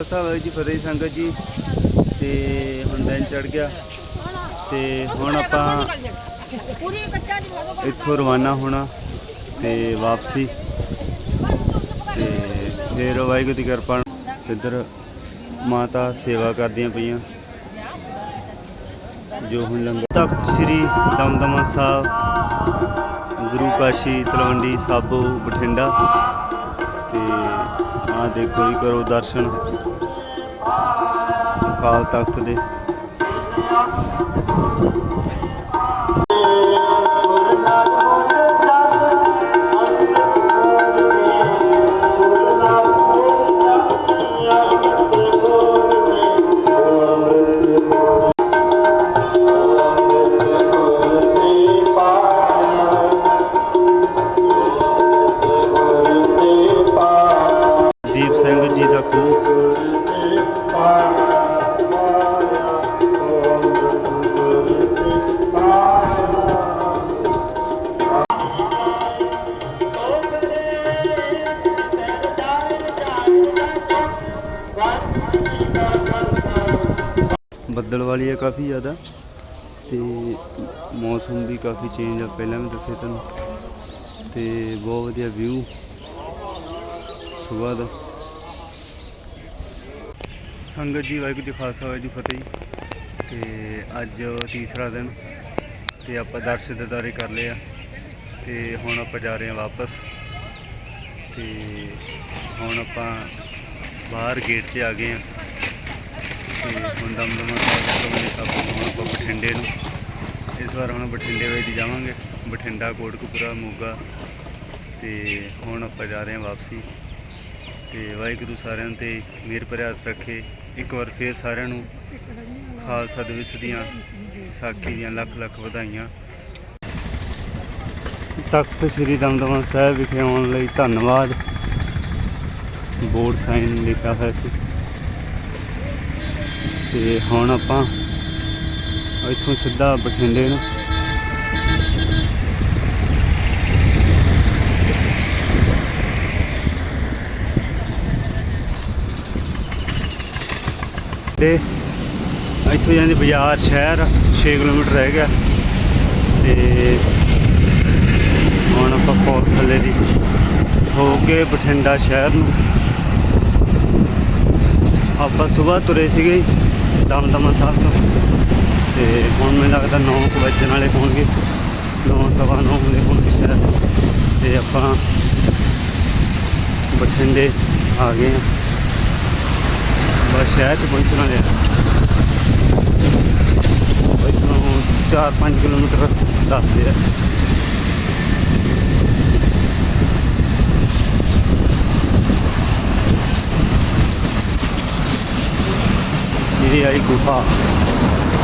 ਸਾਹਿਬ ਜੀ ਫਤਿਹ ਸੰਗਤ ਜੀ, ਤੇ ਹੁਣ ਦਿਨ ਚੜ ਗਿਆ। ਤੇ ਹੁਣ ਆਪਾਂ ਇੱਥੋਂ ਰਵਾਨਾ ਹੋਣਾ ਤੇ ਵਾਪਸੀ। ਤੇ ਫਿਰ ਵਾਹਿਗੁਰੂ ਦੀ ਕਿਰਪਾ ਇੱਧਰ ਮਾਤਾ ਸੇਵਾ ਕਰਦੀਆਂ ਪਈਆਂ। ਜੋ ਹੁਣ ਲੰਗਰ ਤਖਤ ਸ੍ਰੀ ਦਮਦਮਾ ਸਾਹਿਬ, ਗੁਰੂ ਕਾਸ਼ੀ, ਤਲਵੰਡੀ, ਸਾਬੋ, ਬਠਿੰਡਾ। ਤੇ ਆ ਦੇਖੋ ਜੀ, ਕਰੋ ਦਰਸ਼ਨ। ਅਕਾਲ ਤਖਤ ਦੇ। ਬੱਦਲ ਵਾਲੀ ਹੈ ਕਾਫੀ ਜ਼ਿਆਦਾ ਤੇ ਮੌਸਮ ਵੀ ਕਾਫੀ ਚੇਂਜ ਆ, ਪਹਿਲਾਂ ਵੀ ਦੱਸੇ ਤੁਹਾਨੂੰ। ਤੇ ਬਹੁਤ ਵਧੀਆ ਵਿਊ ਸੁਬਾਹ ਦਾ। ਸੰਗਤ ਜੀ, ਵਾਹਿਗੁਰੂ ਜੀ ਖਾਲਸਾ, ਵਾਹਿਗੁਰੂ ਜੀ ਫਤਿਹ ਜੀ। ਤੇ ਅੱਜ ਤੀਸਰਾ ਦਿਨ ਤੇ ਆਪਾਂ ਦਰਸ਼ਨ ਦਿਦਾਰੇ ਕਰ ਲਏ ਆ। ਤੇ ਹੁਣ ਆਪਾਂ ਜਾ ਰਹੇ ਹਾਂ ਵਾਪਸ। ਤੇ ਹੁਣ ਆਪਾਂ ਬਾਹਰ ਗੇਟ ਤੇ ਆ ਗਏ ਆ। ਤੇ ਹੁਣ ਦਮਦਮਾ ਸਾਹਿਬ ਤੋਂ ਮੇਰੇ ਹੁਣ ਆਪਾਂ ਬਠਿੰਡੇ ਨੂੰ। ਇਸ ਵਾਰ ਹੁਣ ਬਠਿੰਡੇ ਵਿੱਚ ਜਾਵਾਂਗੇ। ਬਠਿੰਡਾ, ਕੋਟਕਪੂਰਾ, ਮੋਗਾ ਤੇ ਹੁਣ ਆਪਾਂ ਜਾ ਰਹੇ ਹਾਂ ਵਾਪਸੀ। ਤੇ ਵਾਹਿਗੁਰੂ ਸਾਰਿਆਂ ਨੂੰ ਤੇ ਮਿਹਰ ਭਰਿਆ ਰੱਖੇ। ਇੱਕ ਵਾਰ ਫੇਰ ਸਾਰਿਆਂ ਨੂੰ ਖਾਲਸਾ ਦਿਵਸ ਦੀਆਂ ਸਾਖੀ ਦੀਆਂ ਲੱਖ ਲੱਖ ਵਧਾਈਆਂ। ਤਖਤ ਸ੍ਰੀ ਦਮਦਮਾ ਸਾਹਿਬ ਵਿਖੇ ਆਉਣ ਲਈ ਧੰਨਵਾਦ। ਬੋਰਡ ਸਾਈਨ ਲਿਖਿਆ ਹੋਇਆ ਸੀ। ਤੇ ਹੁਣ ਆਪਾਂ ਇੱਥੋਂ ਸਿੱਧਾ ਬਠਿੰਡੇ ਨੂੰ। ਤੇ ਇੱਥੋਂ ਜਾਂਦੇ ਬਾਜ਼ਾਰ ਸ਼ਹਿਰ 6 ਕਿਲੋਮੀਟਰ ਰਹਿ ਗਿਆ। ਤੇ ਹੁਣ ਆਪਾਂ ਫੋਰ ਥੱਲੇ ਦੀ ਹੋ ਕੇ ਬਠਿੰਡਾ ਸ਼ਹਿਰ ਨੂੰ। ਆਪਾਂ ਸਵੇਰ ਤੁਰੇ ਸੀਗੇ ਦਮਦਮਾ ਸਾਹਿਬ ਤੋਂ। ਤੇ ਹੁਣ ਮੈਨੂੰ ਲੱਗਦਾ 9 ਕੁ ਵੱਜਣ ਵਾਲੇ ਹੋਣਗੇ। 9 ਸਵਾ 9 ਵਜੇ ਹੋਣਗੇ ਸ਼ਾਇਦ। ਤੇ ਆਪਾਂ ਬਠਿੰਡੇ ਆ ਗਏ ਹਾਂ। ਬਸ ਸ਼ਹਿਰ ਚ ਪਹੁੰਚਣ ਵਾਲੇ ਆ ਇੱਥੋਂ 4-5 ਕਿਲੋਮੀਟਰ ਦੱਸਦੇ ਆ। 也有一股泡。